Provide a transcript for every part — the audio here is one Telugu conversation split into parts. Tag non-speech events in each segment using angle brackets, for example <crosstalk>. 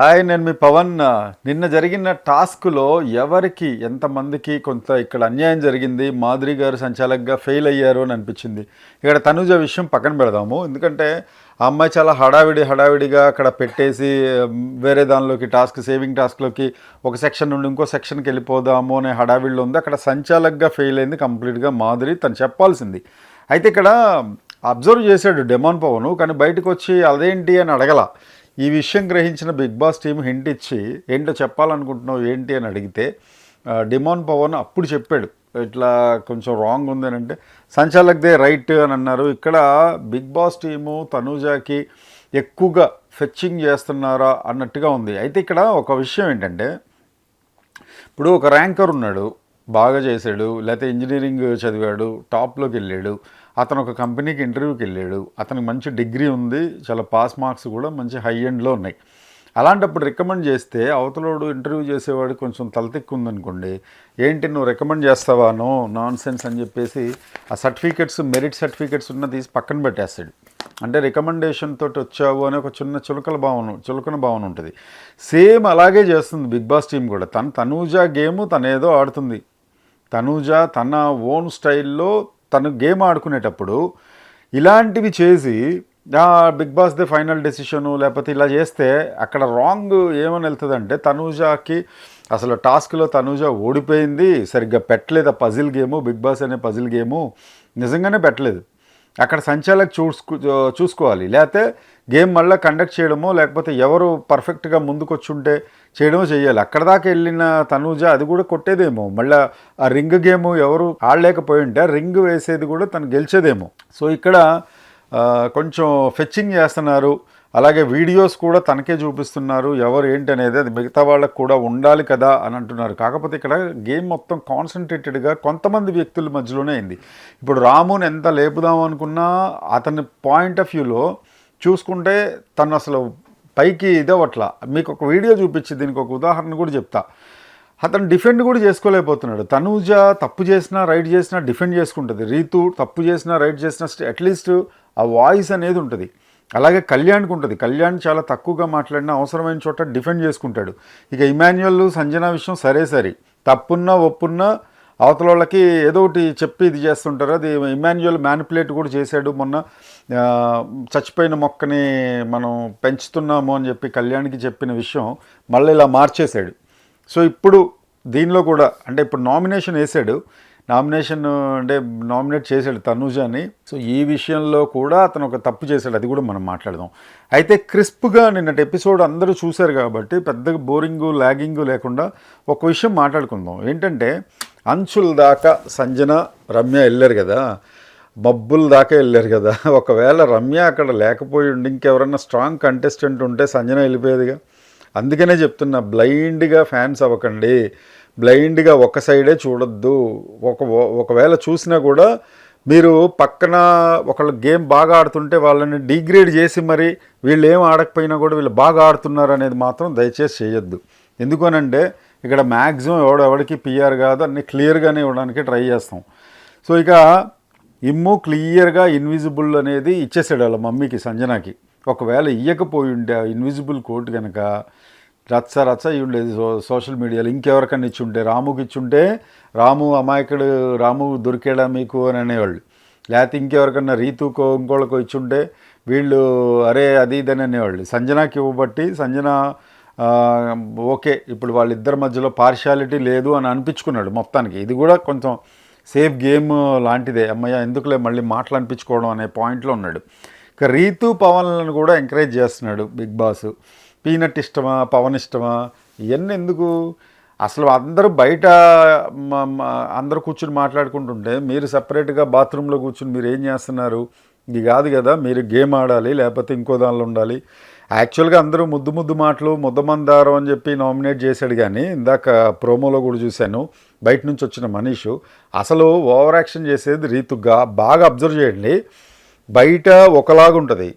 హాయ్ నేను మీ పవన్. నిన్న జరిగిన టాస్క్లో ఎవరికి ఎంతమందికి కొంత ఇక్కడ అన్యాయం జరిగింది మాధురి గారు సంచాలకగా ఫెయిల్ అయ్యారు అని అనిపించింది. ఇక్కడ తనుజ విషయం పక్కన పెడదాము. ఎందుకంటే ఆ అమ్మాయి చాలా హడావిడి హడావిడిగా అక్కడ పెట్టేసి వేరే దానిలోకి టాస్క్ సేవింగ్ టాస్క్లోకి ఒక సెక్షన్ నుండి ఇంకో సెక్షన్కి వెళ్ళిపోదాము అనే హడావిడిలో ఉంది. అక్కడ సంచాలకగా ఫెయిల్ అయింది కంప్లీట్గా మాధురి. తను చెప్పాల్సింది. అయితే ఇక్కడ అబ్జర్వ్ చేశాడు డెమాన్ పవను కానీ బయటకు వచ్చి అదేంటి అని అడగల. ఈ విషయం గ్రహించిన బిగ్ బాస్ టీం హింట్ ఇచ్చి ఏంటో చెప్పాలనుకుంటున్నావు ఏంటి? అని అడిగితే డిమాన్ పవన్ అప్పుడు చెప్పాడు. ఇట్లా కొంచెం రాంగ్ ఉంది అని అంటే సంచాలక్దే రైట్ అని అన్నారు. ఇక్కడ బిగ్ బాస్ టీము తనూజాకి ఎక్కువగా ఫెచ్చింగ్ చేస్తున్నారా అన్నట్టుగా ఉంది. అయితే ఇక్కడ ఒక విషయం ఏంటంటే ఇప్పుడు ఒక ర్యాంకర్ ఉన్నాడు బాగా చేశాడు లేకపోతే ఇంజనీరింగ్ చదివాడు టాప్లోకి వెళ్ళాడు అతను ఒక కంపెనీకి ఇంటర్వ్యూకి వెళ్ళాడు. అతనికి మంచి డిగ్రీ ఉంది. చాలా పాస్ మార్క్స్ కూడా మంచి హై ఎండ్లో ఉన్నాయి. అలాంటప్పుడు రికమెండ్ చేస్తే అవతలోడు ఇంటర్వ్యూ చేసేవాడు కొంచెం తలతిక్కు ఉందనుకోండి ఏంటి నువ్వు రికమెండ్ చేస్తావానో నాన్ సెన్స్ అని చెప్పేసి ఆ సర్టిఫికెట్స్ మెరిట్ సర్టిఫికెట్స్ ఉన్న తీసి పక్కన పెట్టేస్తాడు. అంటే రికమెండేషన్ తోటి వచ్చావు అనే ఒక చిన్న చులకల భావన చులకన భావన ఉంటుంది. సేమ్ అలాగే చేస్తుంది బిగ్ బాస్ టీం కూడా. తను తనూజా గేమ్ తనేదో ఏదో ఆడుతుంది. తనూజ తన ఓన్ స్టైల్లో తను గేమ్ ఆడుకునేటప్పుడు ఇలాంటివి చేసి Bigg Boss the final decision లేకపోతే ఇలా చేస్తే అక్కడ రాంగ్ ఏమని వెళ్తుందంటే తనూజాకి అసలు టాస్క్లో తనూజ ఓడిపోయింది సరిగ్గా పెట్టలేదు ఆ పజిల్ గేము బిగ్ బాస్ అనే పజిల్ గేము? నిజంగానే పెట్టలేదు. అక్కడ సంచాలక్ చూసుకో చూసుకోవాలి. లేకపోతే గేమ్ మళ్ళీ కండక్ట్ చేయడమో లేకపోతే ఎవరు పర్ఫెక్ట్గా ముందుకొచ్చుంటే చేయడమో చేయాలి అక్కడ దాకా వెళ్ళిన తనూజ అది కూడా కొట్టేదేమో. మళ్ళీ ఆ రింగ్ గేమ్ ఎవరు ఆడలేకపోయి ఉంటే ఆ రింగ్ వేసేది కూడా తను గెలిచేదేమో. సో ఇక్కడ కొంచెం ఫెచ్చింగ్ చేస్తున్నారు. అలాగే వీడియోస్ కూడా తనకే చూపిస్తున్నారు. ఎవరు ఏంటి అనేది అది మిగతా వాళ్ళకు కూడా ఉండాలి కదా అని అంటున్నారు. కాకపోతే ఇక్కడ గేమ్ మొత్తం కాన్సన్ట్రేటెడ్గా కొంతమంది వ్యక్తుల మధ్యలోనే అయింది. ఇప్పుడు రాముని ఎంత లేపుదాం అనుకున్నా అతని పాయింట్ ఆఫ్ వ్యూలో చూసుకుంటే తను అసలు పైకి ఇదవట్లా మీకు ఒక వీడియో చూపించి దీనికి ఒక ఉదాహరణ కూడా చెప్తా. అతను డిఫెండ్ కూడా చేసుకోలేకపోతున్నాడు. తనూజ తప్పు చేసినా రైట్ చేసినా డిఫెండ్ చేసుకుంటుంది. రీతు తప్పు చేసినా రైట్ చేసినా అట్లీస్ట్ ఆ వాయిస్ అనేది ఉంటుంది. అలాగే కళ్యాణ్కి ఉంటుంది. కళ్యాణ్ చాలా తక్కువగా మాట్లాడినా అవసరమైన చోట డిఫెండ్ చేసుకుంటాడు. ఇక ఇమాన్యువల్ సంజన విషయం సరే సరే. తప్పున్నా ఒప్పున్నా అవతల వాళ్ళకి ఏదో ఒకటి చెప్పి ఇది చేస్తుంటారు. అది ఇమాన్యువల్ మ్యానిపులేట్ కూడా చేశాడు మొన్న. చచ్చిపోయిన మొక్కని మనం పెంచుతున్నాము అని చెప్పి కళ్యాణ్కి చెప్పిన విషయం మళ్ళీ ఇలా మార్చేశాడు. సో ఇప్పుడు దీనిలో కూడా అంటే ఇప్పుడు నామినేషన్ వేసాడు నామినేషన్ అంటే నామినేట్ చేశాడు తనూజాని. సో ఈ విషయంలో కూడా అతను ఒక తప్పు చేశాడు. అది కూడా మనం మాట్లాడదాం. అయితే క్రిస్ప్గా నిన్నటి ఎపిసోడ్ అందరూ చూశారు కాబట్టి పెద్దగా బోరింగు లాగింగు లేకుండా ఒక విషయం మాట్లాడుకుందాం. ఏంటంటే అంచుల దాకా సంజన రమ్య వెళ్ళారు కదా. మబ్బుల దాకా వెళ్ళారు కదా. ఒకవేళ రమ్య అక్కడ లేకపోయి ఉండి ఇంకెవరన్నా స్ట్రాంగ్ కంటెస్టెంట్ ఉంటే సంజన వెళ్ళిపోయేదిగా. అందుకనే చెప్తున్నా బ్లైండ్గా ఫ్యాన్స్ అవ్వకండి. బ్లైండ్గా ఒక సైడే చూడొద్దు. ఒక ఒకవేళ చూసినా కూడా మీరు పక్కన ఒకళ్ళు గేమ్ బాగా ఆడుతుంటే వాళ్ళని డిగ్రేడ్ చేసి మరి వీళ్ళు ఏం ఆడకపోయినా కూడా వీళ్ళు బాగా ఆడుతున్నారు అనేది మాత్రం దయచేసి చేయొద్దు. ఎందుకనంటే ఇక్కడ మ్యాక్సిమం ఎవడెవడికి పిఆర్ కాదు అన్ని క్లియర్గానే ఇవ్వడానికి ట్రై చేస్తాం. సో ఇక ఇమ్ము క్లియర్గా ఇన్విజిబుల్ అనేది ఇచ్చేసాడు వాళ్ళ మమ్మీకి సంజనాకి. ఒకవేళ ఇయ్యకపోయి ఉండే ఆ ఇన్విజిబుల్ కోట్ కనుక రచ్చ రచ్చ అయి ఉండేది సో సోషల్ మీడియాలో ఇంకెవరికన్నా ఇచ్చి ఉంటే రాముకి ఇచ్చుంటే రాము అమాయకుడు రాము దొరికాడా మీకు అని అనేవాళ్ళు. లేకపోతే ఇంకెవరికన్నా రీతుకో ఇంకోళ్ళకో ఇచ్చుంటే వీళ్ళు అరే అది ఇదని అనేవాళ్ళు. సంజనాకి ఇవ్వబట్టి సంజన ఓకే ఇప్పుడు వాళ్ళిద్దరి మధ్యలో పార్షాలిటీ లేదు అని అనిపించుకున్నాడు మొత్తానికి. ఇది కూడా కొంచెం సేఫ్ గేమ్ లాంటిదే. అమ్మయ్య ఎందుకులే మళ్ళీ మాటలు అనిపించుకోవడం అనే పాయింట్లో ఉన్నాడు. ఇక రీతు పవన్లను కూడా ఎంకరేజ్ చేస్తున్నాడు బిగ్ బాస్. పీనట్ ఇష్టమా పవన్ ఇష్టమా? ఇవన్నీ ఎందుకు? అసలు అందరూ బయట అందరూ కూర్చుని మాట్లాడుకుంటుంటే మీరు సపరేట్గా బాత్రూంలో కూర్చుని మీరు ఏం చేస్తున్నారు? ఇది కాదు కదా మీరు గేమ్ ఆడాలి లేకపోతే ఇంకో దానిలో ఉండాలి. యాక్చువల్గా అందరూ ముద్దు ముద్దు మాటలు ముద్దమందారం అని చెప్పి నామినేట్ చేశాడు కానీ ఇందాక ప్రోమోలో కూడా చూశాను. బయట నుంచి వచ్చిన మనీషు అసలు ఓవర్ యాక్షన్ చేసేది రీతుగ్గా బాగా అబ్జర్వ్ చేయండి. బయట ఒకలాగా ఉంటుంది.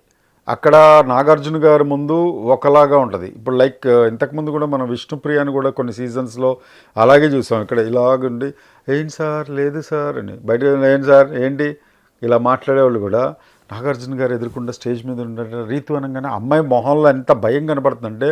అక్కడ నాగార్జున గారి ముందు ఒకలాగా ఉంటుంది. ఇప్పుడు లైక్ ఇంతకుముందు కూడా మనం విష్ణుప్రియాని కూడా కొన్ని సీజన్స్లో అలాగే చూసాం. ఇక్కడ ఇలాగుండి ఏంటి సార్? లేదు సార్ అని. బయట ఏంటి సార్? ఏంటి? ఇలా మాట్లాడేవాళ్ళు కూడా. నాగార్జున గారు ఎదుర్కొండ స్టేజ్ మీద ఉండే రీతి అనగానే అమ్మాయి మొహంలో ఎంత భయం కనబడుతుందంటే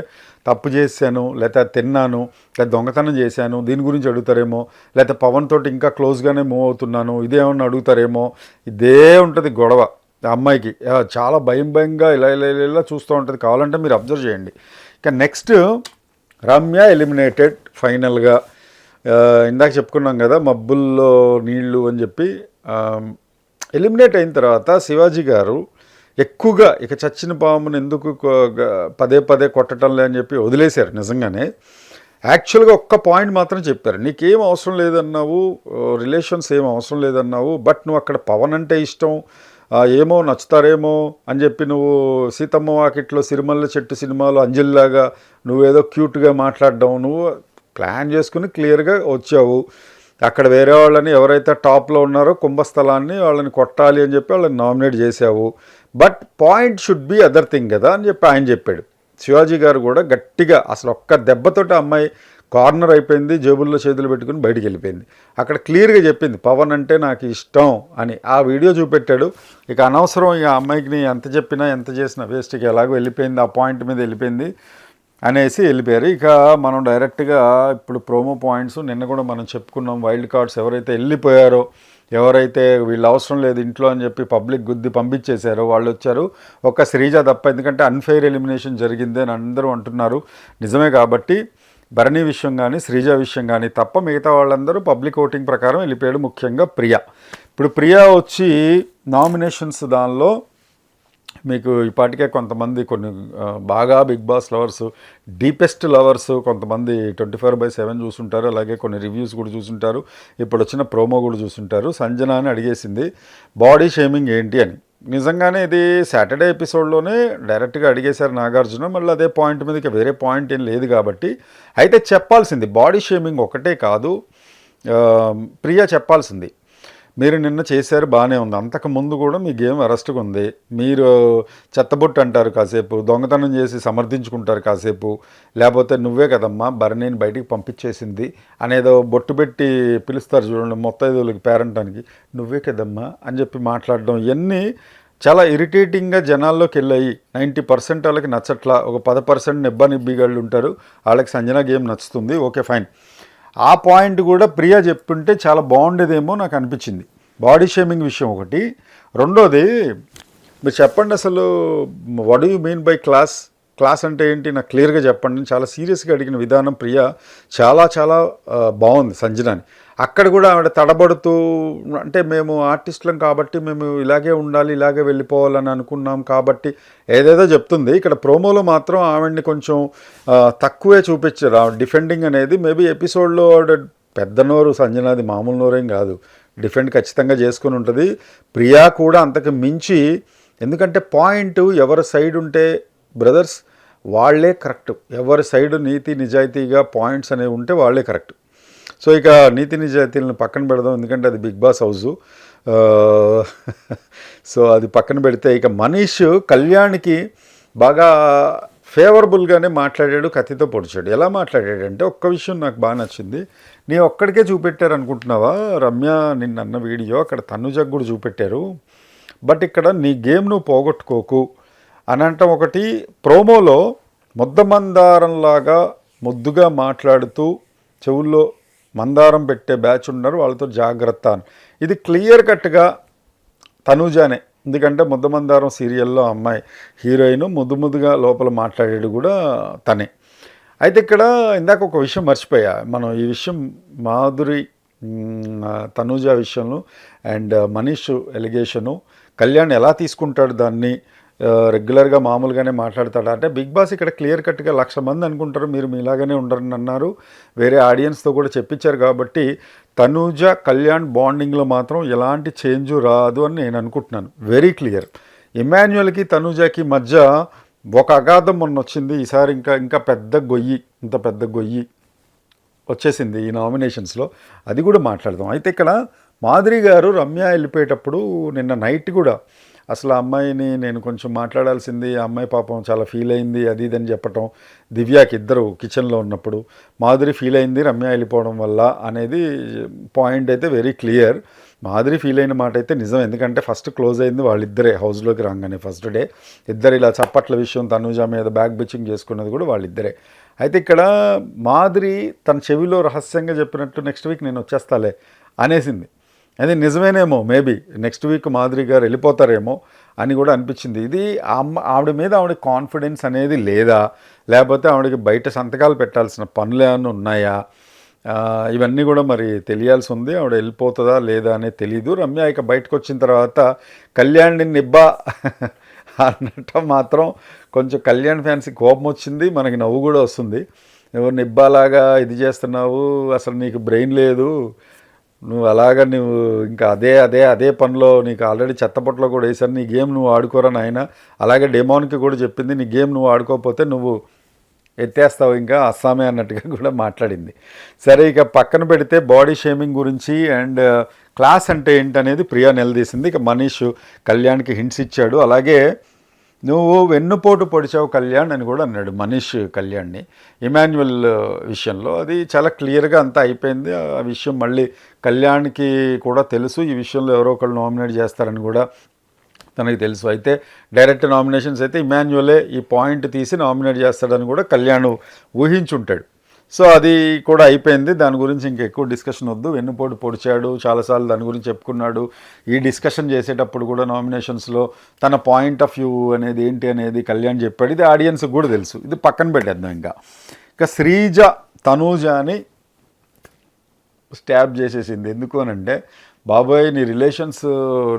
తప్పు చేశాను లేకపోతే తిన్నాను లేదా దొంగతనం చేశాను దీని గురించి అడుగుతారేమో లేకపోతే పవన్ తోటి ఇంకా క్లోజ్గానే మూవ్ అవుతున్నాను ఇదేమన్నా అడుగుతారేమో ఇదే ఉంటుంది గొడవ అమ్మాయికి. చాలా భయం భయంగా ఇలా ఇలా ఇలా ఇలా చూస్తూ ఉంటుంది. కావాలంటే మీరు అబ్జర్వ్ చేయండి. ఇక నెక్స్ట్ రమ్య ఎలిమినేటెడ్ ఫైనల్గా ఇందాక చెప్పుకున్నాం కదా మబ్బుల్లో నీళ్ళు అని చెప్పి ఎలిమినేట్ అయిన తర్వాత శివాజీ గారు ఎక్కువగా ఇక చచ్చిన పామును ఎందుకు పదే పదే కొట్టడంలే అని చెప్పి వదిలేశారు నిజంగానే. యాక్చువల్గా ఒక్క పాయింట్ మాత్రం చెప్పారు. నీకేం అవసరం లేదన్నావు రిలేషన్స్ ఏం అవసరం లేదన్నావు బట్ నువ్వు అక్కడ పవన్ అంటే ఇష్టం ఏమో నచ్చుతారేమో అని చెప్పి నువ్వు సీతమ్మ వాకిట్లో సిరిమల్ల చెట్టు సినిమాలో అంజలిలాగా నువ్వేదో క్యూట్గా మాట్లాడడం నువ్వు ప్లాన్ చేసుకుని క్లియర్గా వచ్చావు. అక్కడ వేరే వాళ్ళని ఎవరైతే టాప్లో ఉన్నారో కుంభస్థలాన్ని వాళ్ళని కొట్టాలి అని చెప్పి వాళ్ళని నామినేట్ చేసావు but point should be other thing కదా అని చెప్పి ఆయన చెప్పాడు. శివాజీ గారు కూడా గట్టిగా అసలు ఒక్క దెబ్బతోటి అమ్మాయి కార్నర్ అయిపోయింది జేబుల్లో చేతులు పెట్టుకుని బయటికి వెళ్ళిపోయింది. అక్కడ క్లియర్గా చెప్పింది పవన్ అంటే నాకు ఇష్టం అని ఆ వీడియో చూపెట్టాడు. ఇక అనవసరం ఇక అమ్మాయికి ఎంత చెప్పినా ఎంత చేసినా వేస్ట్కి ఎలాగో వెళ్ళిపోయింది ఆ పాయింట్ మీద వెళ్ళిపోయింది. అనేసి వెళ్ళిపోయారు. ఇక మనం డైరెక్ట్గా ఇప్పుడు ప్రోమో పాయింట్స్ నిన్న కూడా మనం చెప్పుకున్నాం. వైల్డ్ కార్డ్స్ ఎవరైతే వెళ్ళిపోయారో ఎవరైతే వీళ్ళు అవసరం లేదు ఇంట్లో అని చెప్పి పబ్లిక్ గుద్ది పంపించేశారో వాళ్ళు వచ్చారు. ఒక శ్రీజ తప్ప ఎందుకంటే అన్ఫెయిర్ ఎలిమినేషన్ జరిగింది అని అందరూ అంటున్నారు. నిజమే కాబట్టి భరణి విషయం కానీ శ్రీజ విషయం కానీ తప్ప మిగతా వాళ్ళందరూ పబ్లిక్ ఓటింగ్ ప్రకారం వెళ్ళిపోయాడు ముఖ్యంగా ప్రియా. ఇప్పుడు ప్రియా వచ్చి నామినేషన్స్ దానిలో మీకు ఇప్పటికే కొంతమంది కొన్ని బాగా Bigg Boss lovers deepest lovers కొంతమంది ట్వంటీ ఫోర్ బై సెవెన్ చూసుంటారు. అలాగే కొన్ని రివ్యూస్ కూడా చూసుంటారు. ఇప్పుడు వచ్చిన ప్రోమో కూడా చూసుంటారు. సంజన అని అడిగేసింది బాడీ షేమింగ్ ఏంటి అని. నిజంగానే ఇది సాటర్డే ఎపిసోడ్లోనే డైరెక్ట్గా అడిగేశారు నాగార్జున. మళ్ళీ అదే పాయింట్ మీద ఇక వేరే పాయింట్ ఏం లేదు కాబట్టి. అయితే చెప్పాల్సింది బాడీ షేమింగ్ ఒకటే కాదు ప్రియా చెప్పాల్సింది. మీరు నిన్న చేశారు బాగానే ఉంది. అంతకు ముందు కూడా మీ గేమ్ అరెస్ట్గా ఉంది. మీరు చెత్తబుట్టు అంటారు కాసేపు దొంగతనం చేసి సమర్థించుకుంటారు కాసేపు లేకపోతే నువ్వే కదమ్మా బర్నీని బయటికి పంపించేసింది అనేదో బొట్టు పెట్టి పిలుస్తారు చూడండి మొత్తైదులకి పేరంటానికి నువ్వే కదమ్మా అని చెప్పి మాట్లాడడం ఇవన్నీ చాలా ఇరిటేటింగ్గా జనాల్లోకి వెళ్ళాయి. నైంటీ పర్సెంట్ వాళ్ళకి నచ్చట్లా. ఒక పది పర్సెంట్ నిబ్బా నిబ్బిగాళ్ళు ఉంటారు. వాళ్ళకి సంజన గేమ్ నచ్చుతుంది. ఓకే ఫైన్ ఆ పాయింట్ కూడా ప్రియా చెప్పుంటే చాలా బాగుండేదేమో నాకు అనిపించింది. బాడీ షేమింగ్ విషయం ఒకటి. రెండోది మీరు చెప్పండి అసలు what you mean by class class అంటే ఏంటి? నాకు క్లియర్గా చెప్పండి. చాలా సీరియస్గా అడిగిన విధానం ప్రియా చాలా చాలా బాగుంది సంజనాని. అక్కడ కూడా ఆవిడ తడబడుతూ అంటే మేము ఆర్టిస్టులం కాబట్టి మేము ఇలాగే ఉండాలి ఇలాగే వెళ్ళిపోవాలని అనుకున్నాం కాబట్టి ఏదేదో చెప్తుంది. ఇక్కడ ప్రోమోలో మాత్రం ఆవిడ్ని కొంచెం తక్కువే చూపించారు. ఆ డిఫెండింగ్ అనేది మేబీ ఎపిసోడ్లో ఆవిడ పెద్ద నోరు సంజనాది మామూలు నోరేం కాదు. డిఫెండ్ ఖచ్చితంగా చేసుకుని ఉంటుంది. ప్రియా కూడా అంతకు మించి ఎందుకంటే పాయింట్ ఎవరి సైడ్ ఉంటే బ్రదర్స్ వాళ్ళే కరెక్ట్. ఎవరి సైడ్ నీతి నిజాయితీగా పాయింట్స్ అనేవి ఉంటే వాళ్ళే కరెక్ట్. సో ఇక నీతి నిజాయితీలను పక్కన పెడదాం ఎందుకంటే అది బిగ్ బాస్ హౌస్ సో అది పక్కన పెడితే ఇక మనీష్ కళ్యాణ్కి బాగా ఫేవరబుల్గానే మాట్లాడాడు కత్తితో పొడిచాడు. ఎలా మాట్లాడాడంటే ఒక్క విషయం నాకు బాగా నచ్చింది. నీ ఒక్కడికే చూపెట్టారు అనుకుంటున్నావా రమ్య నిన్న వీడియో అక్కడ తనుజకు కూడా చూపెట్టారు. బట్ ఇక్కడ నీ గేమ్ నువ్వు పోగొట్టుకోకు అని అంటాం. ఒకటి ప్రోమోలో ముద్ద మందారంలాగా ముద్దుగా మాట్లాడుతూ చెవుల్లో మందారం పెట్టే బ్యాచ్ ఉన్నారు వాళ్ళతో జాగ్రత్త అని. ఇది క్లియర్ కట్గా తనూజానే. ఎందుకంటే ముద్దమందారం సీరియల్లో అమ్మాయి హీరోయిన్ ముద్దు ముద్దుగా లోపల మాట్లాడేది కూడా తనే. అయితే ఇక్కడ ఇందాక ఒక విషయం మర్చిపోయా. మనం ఈ విషయం మాధురి తనూజ విషయంలో అండ్ మనీష్ ఎలిగేషను కళ్యాణ్ ఎలా తీసుకుంటాడు దాన్ని రెగ్యులర్గా మామూలుగానే మాట్లాడతాడా? అంటే బిగ్ బాస్ ఇక్కడ క్లియర్ కట్గా లక్ష మంది అనుకుంటారు మీరు మీలాగానే ఉండరని అన్నారు. వేరే ఆడియన్స్తో కూడా చెప్పించారు కాబట్టి తనూజ కళ్యాణ్ బాండింగ్లో మాత్రం ఎలాంటి చేంజ్ రాదు అని నేను అనుకుంటున్నాను. వెరీ క్లియర్ ఇమాన్యుయల్కి తనూజకి మధ్య ఒక అగాధం మొన్న వచ్చింది. ఈసారి ఇంకా ఇంకా పెద్ద గొయ్యి ఇంత పెద్ద గొయ్యి వచ్చేసింది ఈ నామినేషన్స్లో అది కూడా మాట్లాడదాం. అయితే ఇక్కడ మాదిరి గారు రమ్య వెళ్ళిపోయేటప్పుడు నిన్న నైట్ కూడా అసలు ఆ అమ్మాయిని నేను కొంచెం మాట్లాడాల్సింది ఆ అమ్మాయి పాపం చాలా ఫీల్ అయింది అది ఇది అని చెప్పటం. దివ్యాకి ఇద్దరు కిచెన్లో ఉన్నప్పుడు మాధురి ఫీల్ అయింది రమ్య వెళ్ళిపోవడం వల్ల అనేది పాయింట్ అయితే వెరీ క్లియర్ మాధురి ఫీల్ అయిన మాట అయితే నిజం. ఎందుకంటే ఫస్ట్ క్లోజ్ అయింది వాళ్ళిద్దరే హౌస్లోకి రాగానే ఫస్ట్ డే ఇద్దరు ఇలా చప్పట్ల విషయం తనూజ మీద బ్యాక్ బిచ్చింగ్ చేసుకున్నది కూడా వాళ్ళిద్దరే. అయితే ఇక్కడ మాధురి తన చెవిలో రహస్యంగా చెప్పినట్టు నెక్స్ట్ వీక్ నేను వచ్చేస్తాలే అనేసింది. అది నిజమేనేమో maybe. Next week Madhuri garu వెళ్ళిపోతారేమో అని కూడా అనిపించింది. ఇది అమ్మ ఆవిడ మీద ఆవిడ కాన్ఫిడెన్స్ అనేది లేదా? లేకపోతే ఆవిడకి బయట సంతకాలు పెట్టాల్సిన పనులు ఏమైనా ఉన్నాయా? ఇవన్నీ కూడా మరి తెలియాల్సి ఉంది. ఆవిడ వెళ్ళిపోతుందా లేదా అనేది తెలీదు. రమ్య ఇక బయటకు వచ్చిన తర్వాత కళ్యాణ్ని నిబ్బా <laughs> అన్నట్టు మాత్రం కొంచెం కళ్యాణ్ ఫ్యాన్స్కి కోపం వచ్చింది. మనకి నవ్వు కూడా వస్తుంది. ఎవరు నిబ్బాలాగా ఇది చేస్తున్నావు? అసలు నీకు బ్రెయిన్ లేదు. నువ్వు అలాగా నువ్వు ఇంకా అదే అదే అదే పనిలో నీకు ఆల్రెడీ చెత్తపట్లో కూడా వేసాను నీ గేమ్ నువ్వు ఆడుకోరా నాయన? అలాగే డెమోన్కి కూడా చెప్పింది నీ గేమ్ నువ్వు ఆడుకోకపోతే నువ్వు ఎత్తేస్తావు ఇంకా అస్సామే అన్నట్టుగా కూడా మాట్లాడింది. సరే ఇక పక్కన పెడితే బాడీ షేమింగ్ గురించి అండ్ క్లాస్ uh, అంటే ఏంటనేది ప్రియా నిలదీసింది. ఇక మనీష్ కళ్యాణ్కి హింట్స్ ఇచ్చాడు. అలాగే నువ్వు వెన్నుపోటు పొడిచావు కళ్యాణ్ అని కూడా అన్నాడు మనీష్ కళ్యాణ్ని. ఇమాన్యువల్ విషయంలో అది చాలా క్లియర్గా అంతా అయిపోయింది. ఆ విషయం మళ్ళీ కళ్యాణ్కి కూడా తెలుసు. ఈ విషయంలో ఎవరో ఒకళ్ళు నామినేట్ చేస్తారని కూడా తనకి తెలుసు. అయితే డైరెక్ట్ నామినేషన్స్ అయితే ఇమాన్యువలే ఈ పాయింట్ తీసి నామినేట్ చేస్తాడని కూడా కళ్యాణ్ ఊహించుంటాడు. సో అది కూడా అయిపోయింది. దాని గురించి ఇంక ఎక్కువ డిస్కషన్ వద్దు. వెన్నుపోటు పొడిచాడు చాలాసార్లు దాని గురించి చెప్పుకున్నాడు. ఈ డిస్కషన్ చేసేటప్పుడు కూడా నామినేషన్స్లో తన పాయింట్ ఆఫ్ వ్యూ అనేది ఏంటి అనేది కళ్యాణ్ చెప్పాడు. ఇది ఆడియన్స్కి కూడా తెలుసు. ఇది పక్కన పెట్టేద్దాం ఇంకా. ఇంకా శ్రీజ తనూజ అని స్టాబ్ చేసేసింది. ఎందుకు అని అంటే బాబాయ్ నీ రిలేషన్స్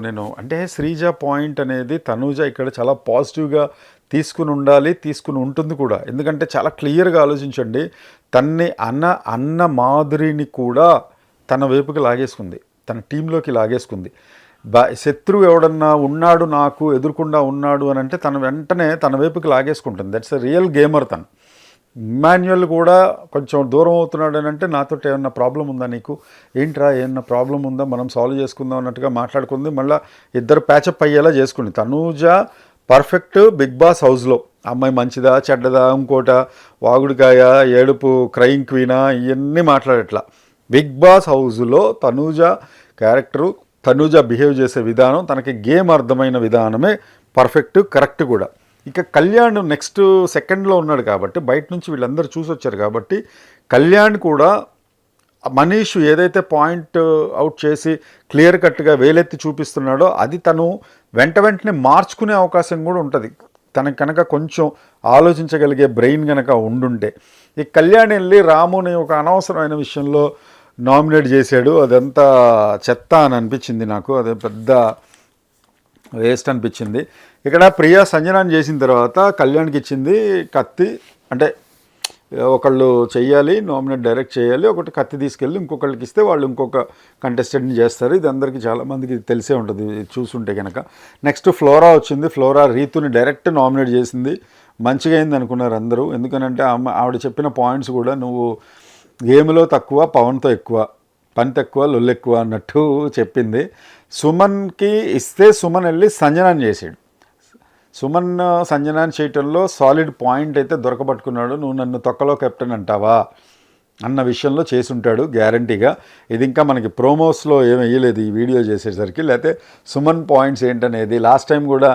నేను అంటే శ్రీజ పాయింట్ అనేది తనూజ ఇక్కడ చాలా పాజిటివ్గా తీసుకుని ఉండాలి తీసుకుని ఉంటుంది కూడా. ఎందుకంటే చాలా క్లియర్గా ఆలోచించండి తన్ని అన్న అన్న మాధురిని కూడా తన వైపుకి లాగేసుకుంది తన టీంలోకి లాగేసుకుంది. బా శత్రువు ఎవడన్నా ఉన్నాడు నాకు ఎదురుకుండా ఉన్నాడు అని అంటే తన వెంటనే తన వైపుకి లాగేసుకుంటుంది. దట్స్ ఎ రియల్ గేమర్ తను. ఇమాన్యువల్ కూడా కొంచెం దూరం అవుతున్నాడు అని అంటే నాతో ఏమన్నా ప్రాబ్లం ఉందా నీకు? ఏంట్రా ఏమన్నా ప్రాబ్లం ఉందా? మనం సాల్వ్ చేసుకుందాం అన్నట్టుగా మాట్లాడుకుంది. మళ్ళీ ఇద్దరు ప్యాచప్ అయ్యేలా చేసుకుంది. తనూజ పర్ఫెక్ట్ బిగ్ బాస్ హౌస్లో. అమ్మాయి మంచిదా చెడ్డదా ఇంకోట వాగుడికాయ ఏడుపు క్రైమ్ క్వీనా ఇవన్నీ మాట్లాడట్లా. బిగ్ బాస్ హౌస్లో తనూజ క్యారెక్టరు తనూజ బిహేవ్ చేసే విధానం తనకి గేమ్ అర్థమైన విధానమే పర్ఫెక్ట్ కరెక్ట్ కూడా. ఇక కళ్యాణ్ నెక్స్ట్ సెకండ్లో ఉన్నాడు కాబట్టి బయట నుంచి వీళ్ళందరూ చూసి వచ్చారు కాబట్టి కళ్యాణ్ కూడా మనీష్ ఏదైతే పాయింట్ అవుట్ చేసి క్లియర్ కట్గా వేలెత్తి చూపిస్తున్నాడో అది తను వెంట వెంటనే మార్చుకునే అవకాశం కూడా ఉంటుంది. తనకు కనుక కొంచెం ఆలోచించగలిగే బ్రెయిన్ కనుక ఉండుంటే. ఈ కళ్యాణ్ వెళ్ళి రాముని ఒక అనవసరమైన విషయంలో నామినేట్ చేశాడు. అదంతా చెత్త అని అనిపించింది నాకు. అది పెద్ద వేస్ట్ అనిపించింది. ఇక్కడ ప్రియా సంజనాన్ని చేసిన తర్వాత కళ్యాణ్కి ఇచ్చింది కత్తి. అంటే ఒకళ్ళు చేయాలి నామినేట్ డైరెక్ట్ చేయాలి ఒకటి కత్తి తీసుకెళ్ళి ఇంకొకళ్ళకి ఇస్తే వాళ్ళు ఇంకొక కంటెస్టెంట్ని చేస్తారు. ఇది అందరికీ చాలామందికి తెలిసే ఉంటుంది ఇది చూసుంటే కనుక నెక్స్ట్ ఫ్లోరా వచ్చింది. ఫ్లోరా రీతుని డైరెక్ట్ నామినేట్ చేసింది. మంచిగా అయింది అనుకున్నారు అందరూ. ఎందుకనంటే ఆమె ఆవిడ చెప్పిన పాయింట్స్ కూడా నువ్వు గేమ్లో తక్కువ పవన్తో ఎక్కువ పని తక్కువ లొల్లు ఎక్కువ అన్నట్టు చెప్పింది. సుమన్కి ఇస్తే సుమన్ వెళ్ళి సంజనాన్ని చేసాడు. సుమన్ సంజనాన్ని చేయటంలో సాలిడ్ పాయింట్ అయితే దొరకబట్టుకున్నాడు. నువ్వు నన్ను తొక్కలో కెప్టెన్ అంటావా? అన్న విషయంలో చేసుంటాడు గ్యారంటీగా ఇది ఇంకా మనకి ప్రోమోస్లో ఏమి వేయలేదు ఈ వీడియో చేసేసరికి. లేకపోతే సుమన్ పాయింట్స్ ఏంటనేది. లాస్ట్ టైం కూడా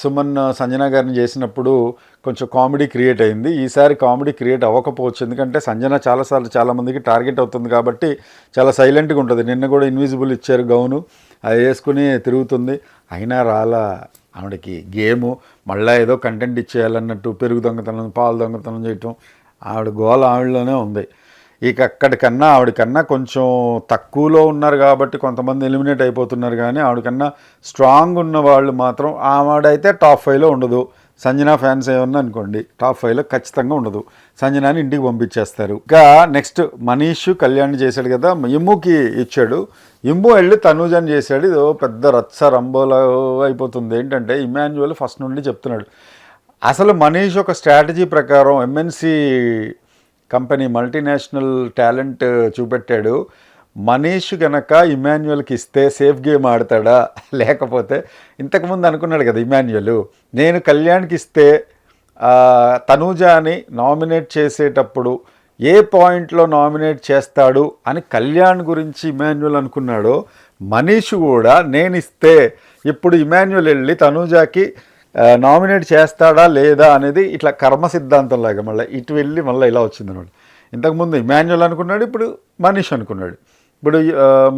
సుమన్ సంజన గారిని చేసినప్పుడు కొంచెం కామెడీ క్రియేట్ అయింది. ఈసారి కామెడీ క్రియేట్ అవ్వకపోవచ్చు. ఎందుకంటే సంజన చాలాసార్లు చాలామందికి టార్గెట్ అవుతుంది కాబట్టి చాలా సైలెంట్గా ఉంటుంది. నిన్న కూడా ఇన్విజిబుల్ ఇచ్చారు గౌను. అది వేసుకుని తిరుగుతుంది. అయినా రాలా. ఆవిడకి గేము మళ్ళీ ఏదో కంటెంట్ ఇచ్చేయాలన్నట్టు పెరుగు దొంగతనం పాలు దొంగతనం చేయటం ఆవిడ గోల ఆవిడలోనే ఉంది. ఇక అక్కడికన్నా ఆవిడకన్నా కొంచెం తక్కువలో ఉన్నారు కాబట్టి కొంతమంది ఎలిమినేట్ అయిపోతున్నారు కానీ ఆవిడకన్నా స్ట్రాంగ్ ఉన్న వాళ్ళు మాత్రం ఆవిడైతే టాప్ ఫైవ్లో ఉండదు. సంజనా ఫ్యాన్స్ ఏమన్నా అనుకోండి టాప్ ఫైవ్లో ఖచ్చితంగా ఉండదు. సంజనాని ఇంటికి పంపించేస్తారు. ఇంకా నెక్స్ట్ మనీష్ కళ్యాణ్ చేశాడు కదా ఇమ్ముకి ఇచ్చాడు. ఇమ్ము వెళ్ళి తనూజని చేశాడు. ఇది పెద్ద రచ్చ రంబోలా అయిపోతుంది. ఏంటంటే ఇమాన్యువల్ ఫస్ట్ నుండి చెప్తున్నాడు. అసలు మనీష్ ఒక స్ట్రాటజీ ప్రకారం ఎంఎన్సి కంపెనీ మల్టీనేషనల్ టాలెంట్ చూపెట్టాడు. మనీష్ గనక ఇమాన్యువల్కి ఇస్తే సేఫ్ గేమ్ ఆడతాడా? <laughs> లేకపోతే ఇంతకుముందు అనుకున్నాడు కదా ఇమాన్యువల్ నేను కళ్యాణ్కి ఇస్తే తనూజాని నామినేట్ చేసేటప్పుడు ఏ పాయింట్లో నామినేట్ చేస్తాడు అని కళ్యాణ్ గురించి ఇమాన్యువల్ అనుకున్నాడో మనీష్ కూడా నేను ఇస్తే ఇప్పుడు ఇమాన్యువల్ వెళ్ళి తనూజాకి నామినేట్ చేస్తాడా లేదా అనేది ఇట్లా కర్మ సిద్ధాంతం లాగా మళ్ళీ ఇటు వెళ్ళి మళ్ళీ ఇలా వచ్చింది అనమాట ఇంతకుముందు ఇమాన్యువల్ అనుకున్నాడు ఇప్పుడు మనీష్ అనుకున్నాడు. ఇప్పుడు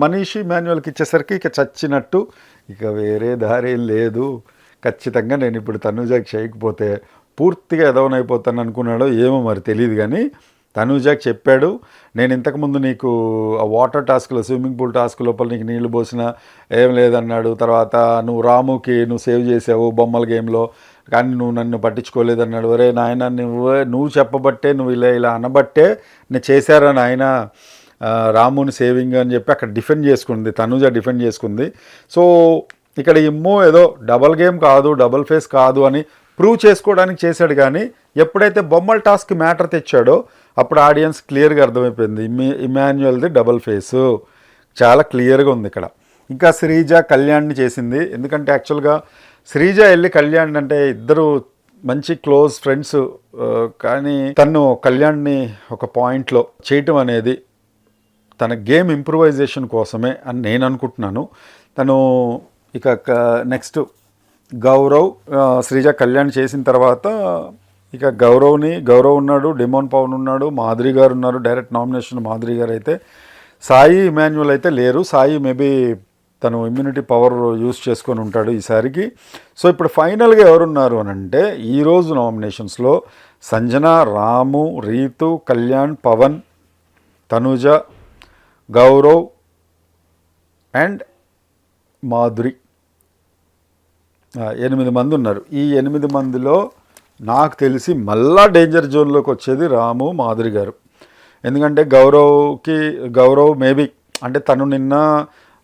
మనీషి మాన్యువల్కి ఇచ్చేసరికి ఇక చచ్చినట్టు. ఇక వేరే దారి లేదు. ఖచ్చితంగా నేను ఇప్పుడు తనుజాకి చేయకపోతే పూర్తిగా ఎదవనైపోతాను అనుకున్నాడో ఏమో మరి తెలియదు కానీ తనూజాకి చెప్పాడు నేను ఇంతకుముందు నీకు ఆ వాటర్ టాస్క్లో స్విమ్మింగ్ పూల్ టాస్క్ లోపల నీకు నీళ్ళు పోసినా ఏం లేదన్నాడు. తర్వాత నువ్వు రాముకి నువ్వు సేవ్ చేసావు బొమ్మల గేమ్లో కానీ నువ్వు నన్ను పట్టించుకోలేదన్నాడు. ఒరే నాయన నువ్వు నువ్వు చెప్పబట్టే నువ్వు ఇలా ఇలా అనబట్టే నేను చేశారా నాయన? రాముని సేవింగ్ అని చెప్పి అక్కడ డిఫెండ్ చేసుకుంది తనుజ డిఫెండ్ చేసుకుంది. సో ఇక్కడ ఇమ్మో ఏదో డబల్ గేమ్ కాదు డబల్ ఫేస్ కాదు అని ప్రూవ్ చేసుకోవడానికి చేశాడు కానీ ఎప్పుడైతే బొమ్మల టాస్క్ మ్యాటర్ తెచ్చాడో అప్పుడు ఆడియన్స్ క్లియర్గా అర్థమైపోయింది ఇమ్మి ఇమాన్యువల్ది డబల్ ఫేసు. చాలా క్లియర్గా ఉంది ఇక్కడ. ఇంకా శ్రీజ కళ్యాణ్ని చేసింది ఎందుకంటే యాక్చువల్గా శ్రీజ వెళ్ళి కళ్యాణ్ అంటే ఇద్దరు మంచి క్లోజ్ ఫ్రెండ్స్ కానీ తను కళ్యాణ్ని ఒక పాయింట్లో చేయటం అనేది తన గేమ్ ఇంప్రూవైజేషన్ కోసమే అని నేను అనుకుంటున్నాను. తను ఇక నెక్స్ట్ గౌరవ్ శ్రీజ కళ్యాణ్ చేసిన తర్వాత ఇక గౌరవ్ని గౌరవ్ ఉన్నాడు డిమోన్ పవన్ ఉన్నాడు మాధురి గారు ఉన్నారు డైరెక్ట్ నామినేషన్ మాధురి గారు అయితే. సాయి ఇమాన్యువల్ అయితే లేరు. సాయి మేబీ తను ఇమ్యూనిటీ పవర్ యూస్ చేసుకొని ఉంటాడు ఈసారికి. సో ఇప్పుడు ఫైనల్గా ఎవరున్నారు అని అంటే ఈరోజు నామినేషన్స్లో సంజన రాము రీతు కళ్యాణ్ పవన్ తనుజ గౌరవ్ అండ్ మాధురి. ఎనిమిది మంది ఉన్నారు. ఈ ఎనిమిది మందిలో నాకు తెలిసి మళ్ళా డేంజర్ జోన్లోకి వచ్చేది రాము మాధురి గారు. ఎందుకంటే గౌరవ్కి గౌరవ్ మేబీ అంటే తను నిన్న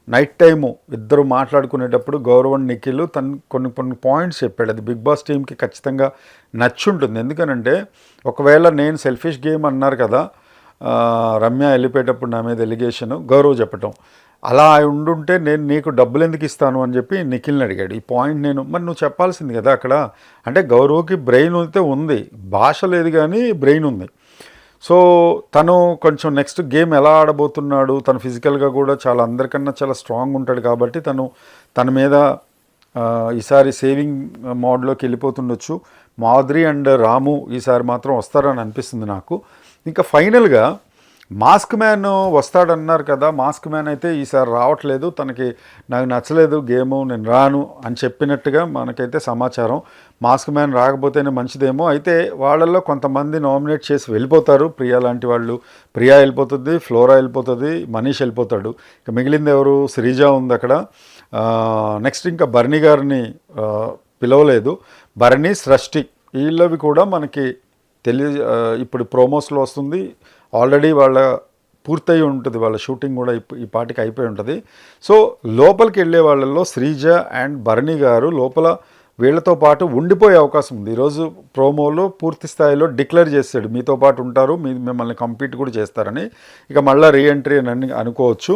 నైట్ టైము ఇద్దరు మాట్లాడుకునేటప్పుడు గౌరవ్ అండ్ నిఖిల్ తను కొన్ని కొన్ని పాయింట్స్ చెప్పాడు. అది బిగ్ బాస్ టీంకి ఖచ్చితంగా నచ్చుంటుంది. ఎందుకనంటే ఒకవేళ నేను సెల్ఫిష్ గేమ్ అన్నారు కదా రమ్య వెళ్ళిపోయేటప్పుడు నా మీద ఎలిగేషన్ గౌరవ్ చెప్పటం. అలా ఉండుంటే నేను నీకు డబ్బులు ఎందుకు ఇస్తాను అని చెప్పి నిఖిల్ని అడిగాడు. ఈ పాయింట్ నేను మరి నువ్వు చెప్పాల్సింది కదా అక్కడ. అంటే గౌరవ్కి బ్రెయిన్ అయితే ఉంది. భాష లేదు కానీ బ్రెయిన్ ఉంది. సో తను కొంచెం నెక్స్ట్ గేమ్ ఎలా ఆడబోతున్నాడు తను ఫిజికల్గా కూడా చాలా అందరికన్నా చాలా స్ట్రాంగ్ ఉంటాడు కాబట్టి తను తన మీద ఈసారి సేవింగ్ మోడ్లోకి వెళ్ళిపోతుండొచ్చు. మాధురి అండ్ రాము ఈసారి మాత్రం వస్తారని అనిపిస్తుంది నాకు. ఇంకా ఫైనల్గా మాస్క్ మ్యాన్ వస్తాడన్నారు కదా మాస్క్ మ్యాన్ అయితే ఈసారి రావట్లేదు తనకి నాకు నచ్చలేదు గేము నేను రాను అని చెప్పినట్టుగా మనకైతే సమాచారం. మాస్క్ మ్యాన్ రాకపోతేనే మంచిదేమో. అయితే వాళ్ళల్లో కొంతమంది నామినేట్ చేసి వెళ్ళిపోతారు. ప్రియా లాంటి వాళ్ళు ప్రియా వెళ్ళిపోతుంది ఫ్లోరా వెళ్ళిపోతుంది మనీష్ వెళ్ళిపోతాడు. ఇక మిగిలింది ఎవరు? శ్రీజ ఉంది అక్కడ. నెక్స్ట్ ఇంకా బర్ణి గారిని పిలవలేదు. బర్ణి సృష్టి వీళ్ళవి కూడా మనకి తెలియ ఇప్పుడు ప్రోమోస్లో వస్తుంది. ఆల్రెడీ వాళ్ళ పూర్తయి ఉంటుంది వాళ్ళ షూటింగ్ కూడా ఈ పాటికి అయిపోయి ఉంటుంది. సో లోపలికి వెళ్ళే వాళ్ళల్లో శ్రీజ అండ్ భరణి గారు లోపల వీళ్ళతో పాటు ఉండిపోయే అవకాశం ఉంది. ఈరోజు ప్రోమోలో పూర్తి స్థాయిలో డిక్లేర్ చేశాడు మీతో పాటు ఉంటారు మీ మిమ్మల్ని కంపీట్ కూడా చేస్తారని. ఇక మళ్ళీ రీఎంట్రీ అని అనుకోవచ్చు.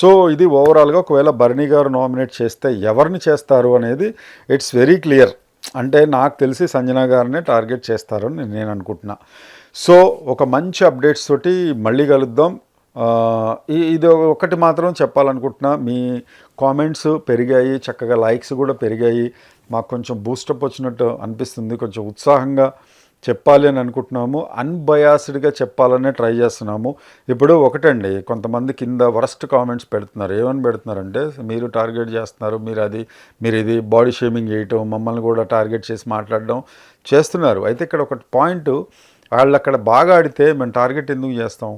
సో ఇది ఓవరాల్గా ఒకవేళ భరణి గారు నామినేట్ చేస్తే ఎవరిని చేస్తారు అనేది ఇట్స్ వెరీ క్లియర్. అంటే నాకు తెలిసి సంజన గారినే టార్గెట్ చేస్తారని నేను- అనుకుంటున్నా. సో ఒక మంచి అప్డేట్స్ తోటి మళ్ళీ కలుద్దాం. ఇది ఒకటి మాత్రం చెప్పాలనుకుంటున్నా. మీ కామెంట్స్ పెరిగాయి చక్కగా లైక్స్ కూడా పెరిగాయి. మాకు కొంచెం బూస్టప్ వచ్చినట్టు అనిపిస్తుంది. కొంచెం ఉత్సాహంగా చెప్పాలి అని అనుకుంటున్నాము. అన్బయాస్డ్గా చెప్పాలనే ట్రై చేస్తున్నాము. ఇప్పుడు ఒకటండి కొంతమంది కింద వరస్ట్ కామెంట్స్ పెడుతున్నారు. ఏమని పెడుతున్నారంటే మీరు టార్గెట్ చేస్తున్నారు మీరు అది మీరు ఇది బాడీ షేమింగ్ చేయటం మమ్మల్ని కూడా టార్గెట్ చేసి మాట్లాడడం చేస్తున్నారు. అయితే ఇక్కడ ఒక పాయింట్ వాళ్ళు అక్కడ బాగా ఆడితే మేము టార్గెట్ ఎందుకు చేస్తాం?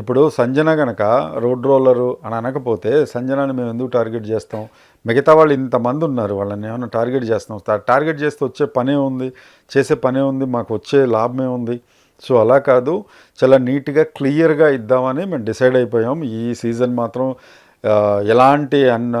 ఇప్పుడు సంజన గనక రోడ్ రోలరు అని అనకపోతే సంజనాని మేము ఎందుకు టార్గెట్ చేస్తాం? మిగతా వాళ్ళు ఇంతమంది ఉన్నారు వాళ్ళని ఏమైనా టార్గెట్ చేస్తాం తా- టార్గెట్ చేస్తే వచ్చే పనే ఉంది చేసే పనే ఉంది మాకు వచ్చే లాభమే ఉంది. సో అలా కాదు చాలా నీట్గా క్లియర్గా ఇద్దామని మేము డిసైడ్ అయిపోయాం. ఈ సీజన్ మాత్రం ఎలాంటి అన్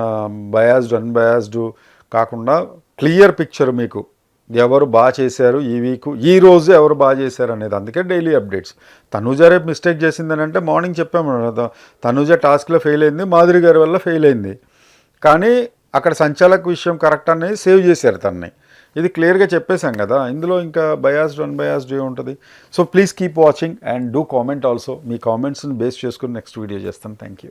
బయాస్డ్ అన్బయాస్డ్ కాకుండా క్లియర్ పిక్చర్ మీకు. ఎవరు బాగా చేశారు ఈ వీక్ ఈ రోజు ఎవరు బాగా చేశారు అనేది. అందుకే డైలీ అప్డేట్స్. తనూజ రేపు మిస్టేక్ చేసిందని అంటే మార్నింగ్ చెప్పాము. కదా తనూజ టాస్క్లో ఫెయిల్ అయింది మాధురి గారి వల్ల ఫెయిల్ అయింది. కానీ అక్కడ సంచాలక విషయం కరెక్ట్ అనేది సేవ్ చేశారు తనని. ఇది క్లియర్గా చెప్పేశాం కదా. ఇందులో ఇంకా బయాస్డ్ వన్ బయాస్డ్ ఉంటుంది so please keep watching and do comment also. మీ కామెంట్స్ని బేస్ చేసుకుని నెక్స్ట్ వీడియో చేస్తాను. Thank you.